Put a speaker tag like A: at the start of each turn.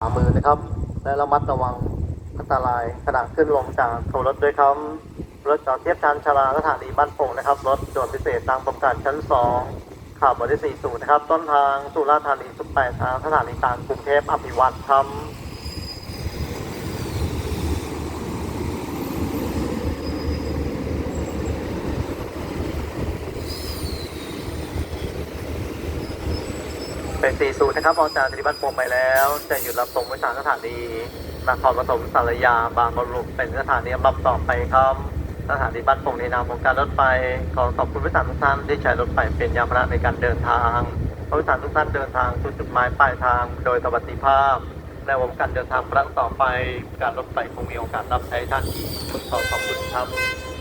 A: ขวามือนะครับ และระมัดระวังอันตรายขณะขึ้นลงจากโทรรถด้วยครับรถจอดเทียบชานชาลาสถานีบ้านโป่งนะครับ รถด่วนพิเศษทางประกาศชั้นสองข่าวบทที่40 นะครับ ต้นทางสุราษฎร์ธานีสุดแปดทางสถานีกลางกรุงเทพอภิวัตครับ เป็น40นะครับออกจากสถานีบ้านโป่งไปแล้ว จะหยุดรับส่งไปทางสถานีนครปฐมสารยา บางบรุเป็นสถานีลำต่อไปครับสถานีบ้านโป่งในนามของการรถไฟขอขอบคุณผู้โดยสารทุกท่านที่ใช้รถไฟเป็นยานพาหนะในการเดินทางผู้โดยสารทุกท่านเดินทางสู่จุดหมายปลายทางโดยสวัสดิภาพและวงการเดินทางครั้งต่อไป การรถไฟคงมีโอกาสรับใช้ท่านอีกขอขอบคุณครับ